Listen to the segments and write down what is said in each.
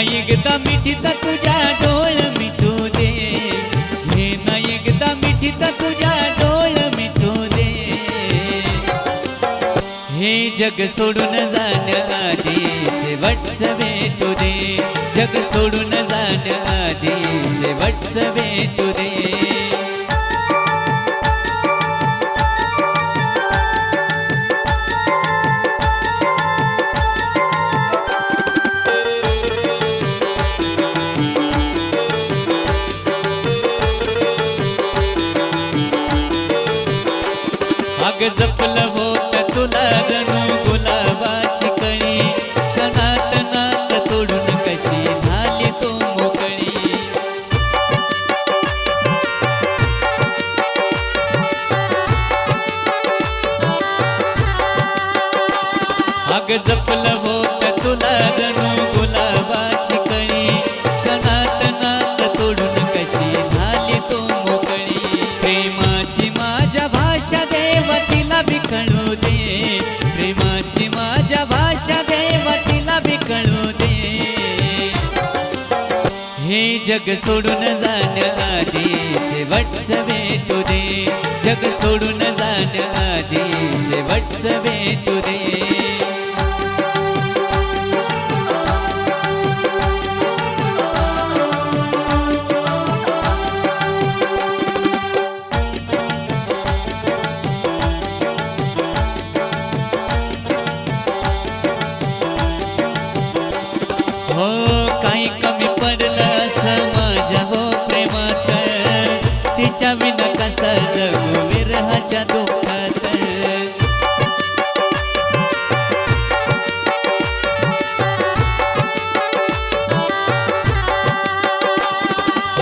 एकदा मिठीत तुझ्या डोळ मिठू दे. घे ना एकदा मिठीत तुझ्या डोळ मिठू दे. हे जग सोडून जाण्याआधी शेवटच भेटू दे. जग सोडून जाण्याआधी शेवटच भेटू दे. अग जपलं होत तुला जणू गुलाबाची कळी क्षणात नात तोडून कशी झाली तो मोकळी? अग जपलं होत तुला जणू तिला कळू दे प्रेमाची माझ्या भाषा देवतीला तिला बिकळू दे हे जग सोडून जाण्याआधी शेवटच भेटू दे जग सोडून जाण्याआधी शेवटच भेटू दे तिच्या विना कसा जगू विरहाच्या दुःखात.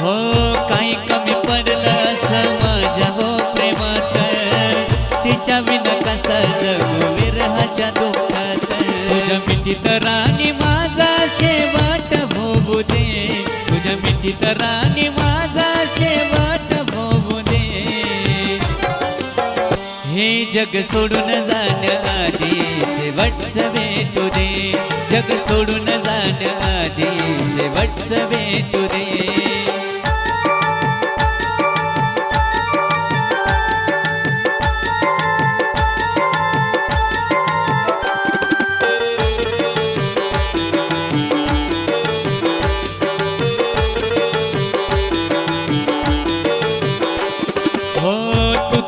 हो काही कमी पडलं असं माझ्या हो प्रेमात. तिच्या विना कसा जगू विरहाच्या दुःखात. तुझ्या मिठीत राणी माझा शेवट होऊ दे. तुझ्या मिठीत राणी माझा शेवट हे जग सोडून जाण्याआधी शेवटच भेटू दे. जग सोडून जाण्याआधी शेवटच भेटू दे.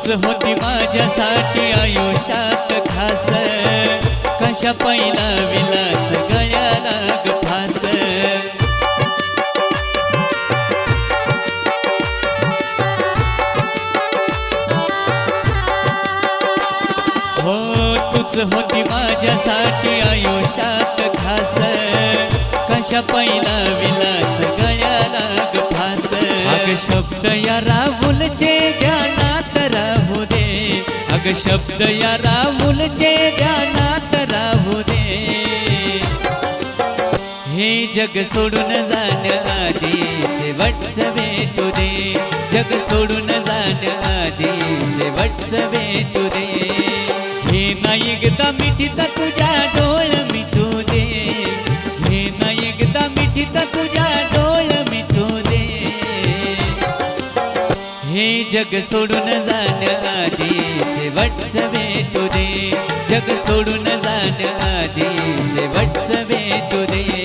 तूच होती माझ्यासाठी आयुष्यात खास. कशा पहिला विलास गळ्याला फास. हो तूच होती माझ्यासाठी आयुष्यात खास. कशा पहिला विलास गळ्याला ग फास. शब्द या राहुलचे ज्ञानात राहू दे. अग शब्द या राहुलचे ध्यानात राहू दे. हे जग सोडून जाण्याआधी शेवटच भेटू दे. जग सोडून जाण्याआधी शेवटच भेटू दे. हे नाही एकदा मिठीत तुझ्या डोळ मिटू दे. हे नाही एकदा मिठीत तुझ्या जग सोडून जाण्याआधी शेवटच भेटू दे. जग सोडून जाण्याआधी शेवटच भेटू दे.